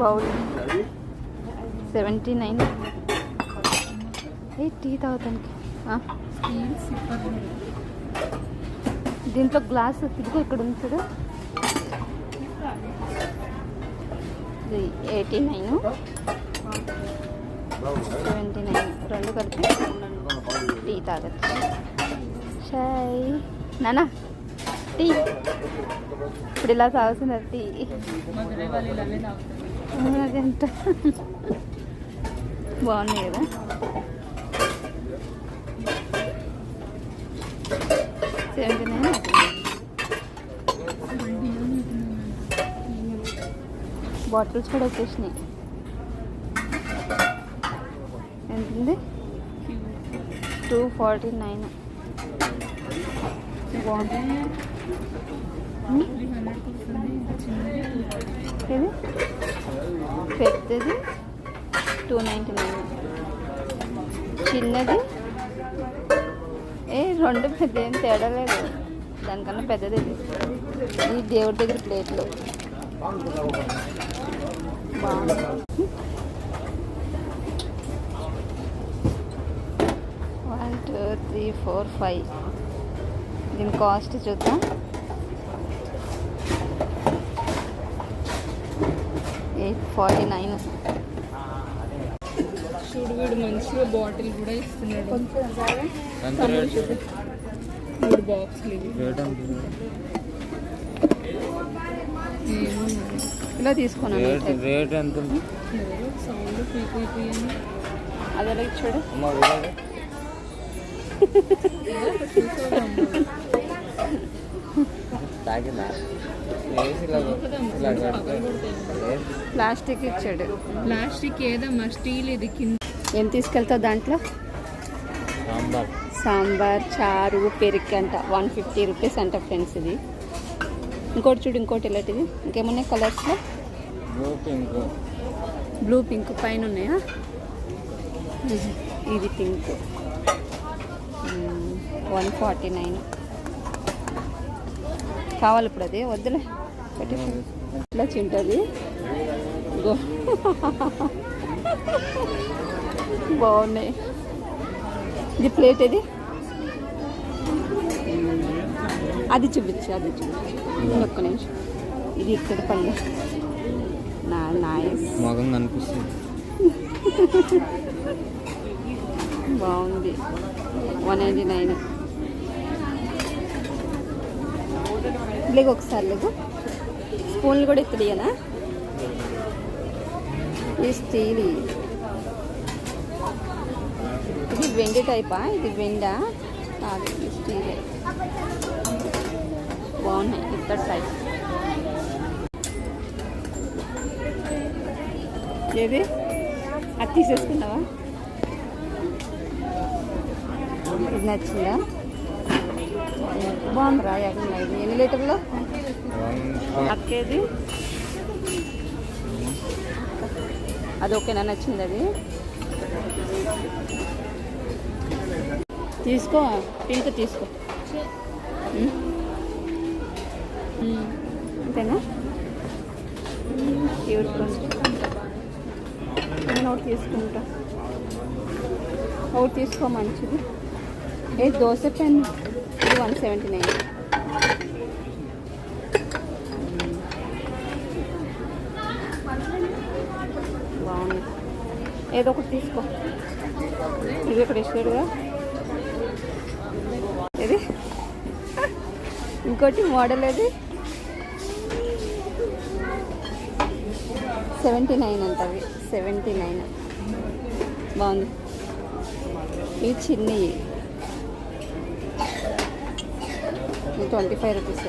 Bowl. Seventy nine. ఏ tea తాగుతానికి? దీంట్లో glass తిరిగి ఇక్కడ ఉంది చూడు. Eighty nine. Seventy nine. రెండు కలిపి టీ తాగచ్చు. షాయ్ నానా? టీ ఇప్పుడు ఇలా తాగుతున్నారు టీ బాగున్నాయి కదా సెవెంటీ నైన్ బాటిల్స్ కూడా వచ్చేసినాయి ఎంతుంది టూ ఫార్టీ నైన్ బాగుంటుంది ఇది? పెద్దది టూ నైంటీ నైన్ చిన్నది? ఏ రెండు పెద్ద ఏం తేడా లేదు. దానికన్నా పెద్దది ఇది. ఈ దేవుడి దగ్గర ప్లేట్లు. One two three four five దీని కాస్ట్ చూద్దాం. Eight forty nine. చూడు వీడు మంచిగా బాటిల్ కూడా ఇస్తున్నాడు. ఎంత రేట్ మూడు బాక్స్లు ఇలా తీసుకున్నాను. రేట్ ఎంత? ఉంది సౌండ్ పీపు అని అది అమ్మ చూడాలి తాగిందా? ప్లాస్టిక్ ఇచ్చాడు. ప్లాస్టిక్ ఏదమ్మా? స్టీల్ ఇది కింద. ఏం తీసుకెళ్తావు దాంట్లో? సాంబార్. సాంబార్ చారు పెరుగు అంట. వన్ ఫిఫ్టీ రూపీస్ అంట ఫ్రెండ్స్ ఇది. ఇంకోటి చూడు ఇంకోటి ఇలాంటిది ఇంకేమున్నాయి కలర్స్లో? Blue pink. బ్లూ పింక్ పైన ఉన్నాయా? ఇది- ఇది పింక్ వన్ ఫార్టీ నైన్. కావాలి ఇప్పుడు అది వద్దులే. ఇట్లా చింటది. బాగున్నాయి. ఇది ప్లేట్ ఇది అది చూపించు అది చూపించు. ఒక్క నిమిషం. ఇది ఇక్కడ పళ్ళు. నా కనిపిస్తుంది. బాగుంది. One ninety nine. లేకు ఒకసారి లేకు స్పూన్లు కూడా ఇత్తడియనా ఇది స్టీల్. ఇది వెండి టైపా? ఇది వెండా? కాదు ఇది బాగున్నాయి ఇత్తడి టైప్ ఏది? అది తీసేసుకున్నావా? ఇది నచ్చిందా? బాగుందిరా ఎన్ని లీటర్లు అక్కేది. అది ఓకేనా? నచ్చింది అది. తీసుకో పింక్ తీసుకో. అంతేనా? నేను ఒకటి తీసుకుంటా. ఒకటి తీసుకో మంచిది. ఏ dosa pan? One seventy nine బాగుంది. ఏదో ఒకటి తీసుకో. ఇది ఇక్కడ ఇచ్చాడుగా ఇది ఇంకోటి మోడల్ ఏది? సెవెంటీ నైన్ అంట అవి సెవెంటీ నైన్ బాగుంది. ఇవి చిన్నవి ట్వంటీ ఫైవ్ రూపీస్